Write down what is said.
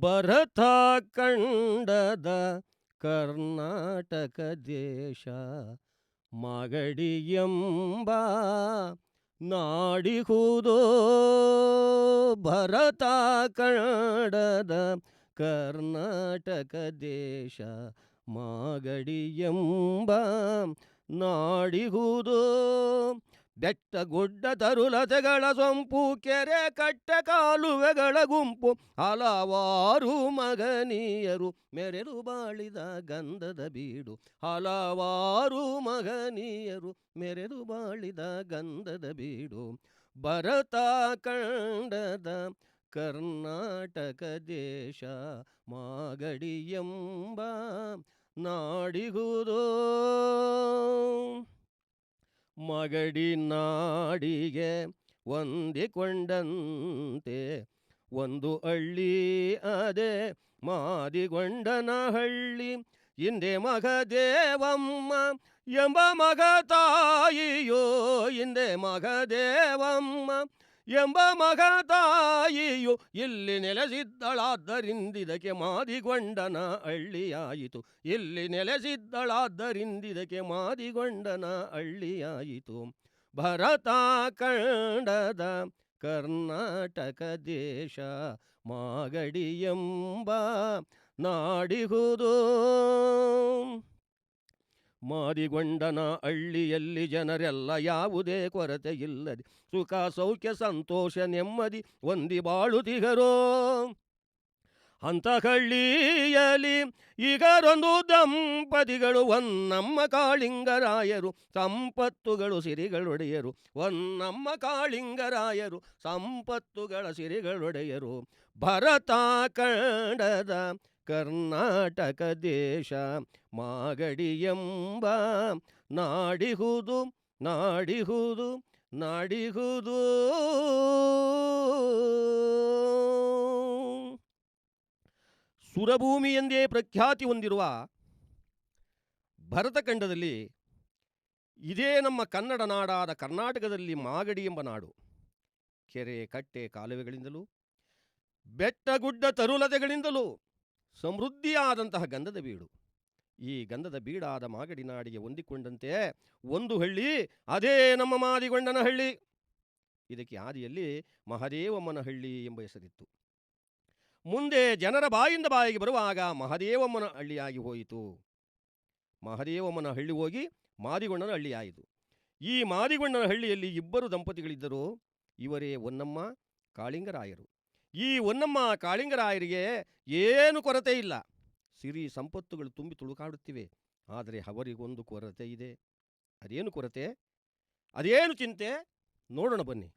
ಭರತ ಕಂಡದ ಕರ್ನಾಟಕ ದೇಶ ಮಾಗಡಿಯಂಬ ನಾಡಿಹುದೋ. ಭರತ ಕಂಡದ ಕರ್ನಾಟಕ ದೇಶ ಮಾಗಡಿಯಂಬ ನಾಡಿಹುದೋ. ಬೆಟ್ಟ ಗುಡ್ಡ ತರುಲತೆಗಳ ಸೊಂಪು, ಕೆರೆ ಕಟ್ಟ ಕಾಲುವೆಗಳ ಗುಂಪು, ಹಲವಾರು ಮಗನೀಯರು ಮೆರೆದು ಬಾಳಿದ ಗಂಧದ ಬೀಡು, ಹಲವಾರು ಮಗನೀಯರು ಮೆರೆದು ಬಾಳಿದ ಗಂಧದ ಬೀಡು. ಭರತ ಕಂಡದ ಕರ್ನಾಟಕ ದೇಶ ಮಾಗಡಿಯಂಬ ನಾಡಿಗುದೋ. ಮಗಡಿ ನಾಡಿಗೆ ಹೊಂದಿಕೊಂಡಂತೆ. ಒಂದು ಹಳ್ಳಿ ಅದೇ ಮಾದಿಗೊಂಡನ ಹಳ್ಳಿ ಹಿಂದೆ ಮಗ ದೇವಮ್ಮ ಎಂಬ ಮಗ ತಾಯಿಯೋ, ಹಿಂದೆ ಮಗ ದೇವಮ್ಮ ಎಂಬ ಮಗ ತಾಯಿಯು ಇಲ್ಲಿ ನೆಲೆಸಿದ್ದಳಾದ್ದರಿಂದಿದಕ್ಕೆ ಮಾದಿಗೊಂಡನ ಹಳ್ಳಿಯಾಯಿತು. ಇಲ್ಲಿ ನೆಲೆಸಿದ್ದಳಾದ್ದರಿಂದಿದಕ್ಕೆ ಮಾದಿಗೊಂಡನ ಹಳ್ಳಿಯಾಯಿತು. ಭರತ ಕಂಡದ ಕರ್ನಾಟಕ ದೇಶ, ಮಾಗಡಿ ಎಂಬ ನಾಡಿಹುದು ಮಾದಿಗೊಂಡನ ಹಳ್ಳಿಯಲ್ಲಿ ಜನರೆಲ್ಲ ಯಾವುದೇ ಕೊರತೆ ಇಲ್ಲದೆ ಸುಖ, ಸೌಖ್ಯ, ಸಂತೋಷ, ನೆಮ್ಮದಿ ಹೊಂದಿ ಬಾಳುತ್ತಿಗರೋ ಅಂತ ಹಳ್ಳಿಯಲ್ಲಿ ಈಗರೊಂದು ದಂಪತಿಗಳು ಒನ್ನಮ್ಮ ಕಾಳಿಂಗರಾಯರು, ಸಂಪತ್ತುಗಳು ಸಿರಿಗಳೊಡೆಯರು ಒನ್ನಮ್ಮ ಕಾಳಿಂಗರಾಯರು, ಸಂಪತ್ತುಗಳ ಸಿರಿಗಳೊಡೆಯರು, ಭರತ ಕಂಡದ ಕರ್ನಾಟಕ ದೇಶ ಮಾಗಡಿಯಂಬ ನಾಡಿಹುದು ನಾಡಿಹುದು ನಾಡಿಹುದು. ಸುರಭೂಮಿ ಎಂದೇ ಪ್ರಖ್ಯಾತಿ ಹೊಂದಿರುವ ಭರತಖಂಡದಲ್ಲಿ ಇದೇ ನಮ್ಮ ಕನ್ನಡ ನಾಡಾದ ಕರ್ನಾಟಕದಲ್ಲಿ ಮಾಗಡಿ ಎಂಬ ನಾಡು. ಕೆರೆ, ಕಟ್ಟೆ, ಕಾಲುವೆಗಳಿಂದಲೂ ಬೆಟ್ಟ ಗುಡ್ಡ ತರುಲತೆಗಳಿಂದಲೂ ಸಮೃದ್ಧಿಯಾದಂತಹ ಗಂಧದ ಬೀಡು. ಈ ಗಂಧದ ಬೀಡಾದ ಮಾಗಡಿ ನಾಡಿಗೆ ಹೊಂದಿಕೊಂಡಂತೆ ಒಂದು ಹಳ್ಳಿ, ಅದೇ ನಮ್ಮ ಮಾದಿಗೊಂಡನ ಹಳ್ಳಿ. ಇದಕ್ಕೆ ಆದಿಯಲ್ಲಿ ಮಹದೇವಮ್ಮನ ಹಳ್ಳಿ ಎಂಬ ಹೆಸರಿತ್ತು. ಮುಂದೆ ಜನರ ಬಾಯಿಂದ ಬಾಯಿಗೆ ಬರುವಾಗ ಮಹದೇವಮ್ಮನ ಹಳ್ಳಿಯಾಗಿ ಹೋಯಿತು. ಮಹದೇವಮ್ಮನ ಹಳ್ಳಿ ಹೋಗಿ ಮಾದಿಗೊಂಡನ ಹಳ್ಳಿಯಾಯಿತು ಈ ಮಾದಿಗೊಂಡನ ಹಳ್ಳಿಯಲ್ಲಿ ಇಬ್ಬರು ದಂಪತಿಗಳಿದ್ದರು. ಇವರೇ ಹೊನ್ನಮ್ಮ, ಕಾಳಿಂಗರಾಯರು. ಈ ಹೊನ್ನಮ್ಮ ಕಾಳಿಂಗರಾಯರಿಗೆ ಏನು ಕೊರತೆ ಇಲ್ಲ. ಸಿರಿ ಸಂಪತ್ತುಗಳು ತುಂಬಿ ತುಳುಕಾಡುತ್ತಿವೆ. ಆದರೆ ಅವರಿಗೊಂದು ಕೊರತೆ ಇದೆ ಅದೇನು ಕೊರತೆ? ಅದೇನು ಚಿಂತೆ? ನೋಡೋಣ ಬನ್ನಿ.